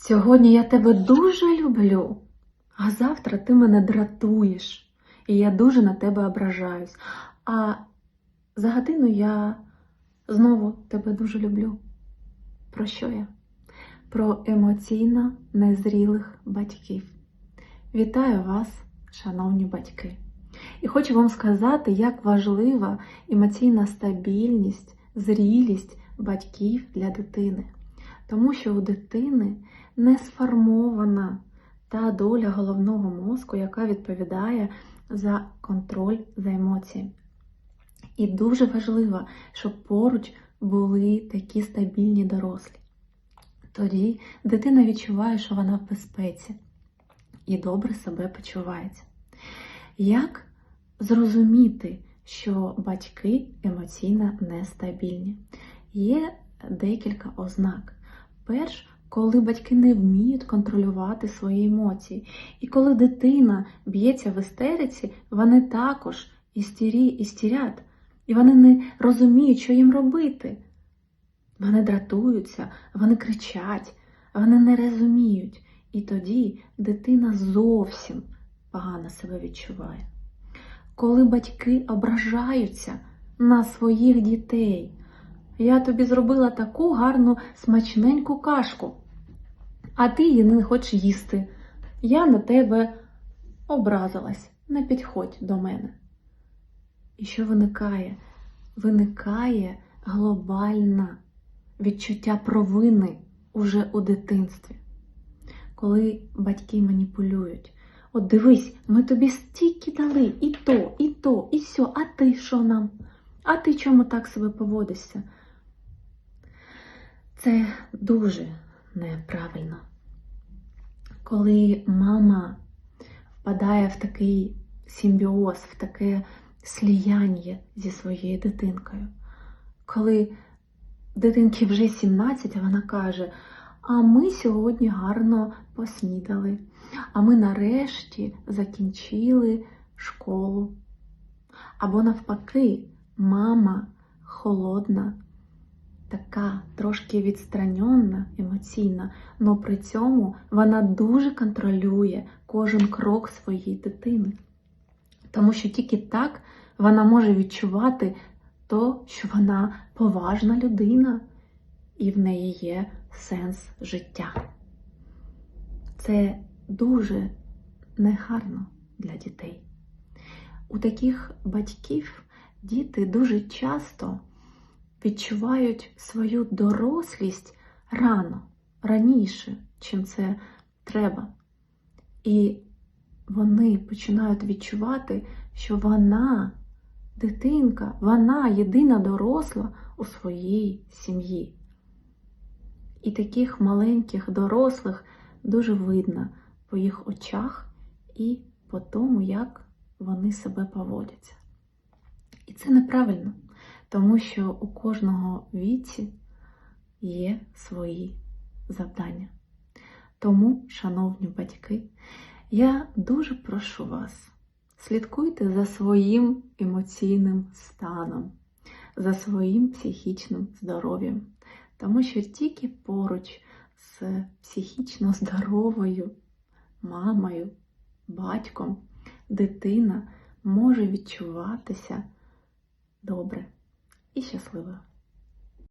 Сьогодні я тебе дуже люблю, а завтра ти мене дратуєш, і я дуже на тебе ображаюсь. А за годину я знову тебе дуже люблю. Про що я? Про емоційно незрілих батьків. Вітаю вас, шановні батьки! І хочу вам сказати, як важлива емоційна стабільність, зрілість батьків для дитини. Тому що у дитини не сформована та доля головного мозку, яка відповідає за контроль за емоції. І дуже важливо, щоб поруч були такі стабільні дорослі. Тоді дитина відчуває, що вона в безпеці і добре себе почувається. Як зрозуміти, що батьки емоційно нестабільні? Є декілька ознак. Перш, коли батьки не вміють контролювати свої емоції. І коли дитина б'ється в істериці, вони також істері, істерять. І вони не розуміють, що їм робити. Вони дратуються, вони кричать, вони не розуміють. І тоді дитина зовсім погано себе відчуває. Коли батьки ображаються на своїх дітей, я тобі зробила таку гарну смачненьку кашку, а ти її не хочеш їсти. Я на тебе образилась, не підходь до мене. І що виникає? Виникає глобальне відчуття провини уже у дитинстві, коли батьки маніпулюють. От дивись, ми тобі стільки дали, і то, і то, і сьо, а ти що нам? А ти чому так себе поводишся? Це дуже неправильно. Коли мама впадає в такий симбіоз, в таке сліяння зі своєю дитинкою. Коли дитинки вже 17, а вона каже: А ми сьогодні гарно поснідали, а ми нарешті закінчили школу. Або навпаки, мама холодна, така трошки відстранена емоційна, але при цьому вона дуже контролює кожен крок своєї дитини. Тому що тільки так вона може відчувати то, що вона поважна людина, і в неї є сенс життя. Це дуже негарно для дітей. У таких батьків діти дуже часто відчувають свою дорослість рано, раніше, чим це треба. І вони починають відчувати, що вона, дитинка, вона єдина доросла у своїй сім'ї. І таких маленьких дорослих дуже видно по їх очах і по тому, як вони себе поводяться. І це неправильно, тому що у кожного віці є свої завдання. Тому, шановні батьки, я дуже прошу вас, слідкуйте за своїм емоційним станом, за своїм психічним здоров'ям, тому що тільки поруч з психічно здоровою мамою, батьком, дитина може відчуватися добре і щасливо.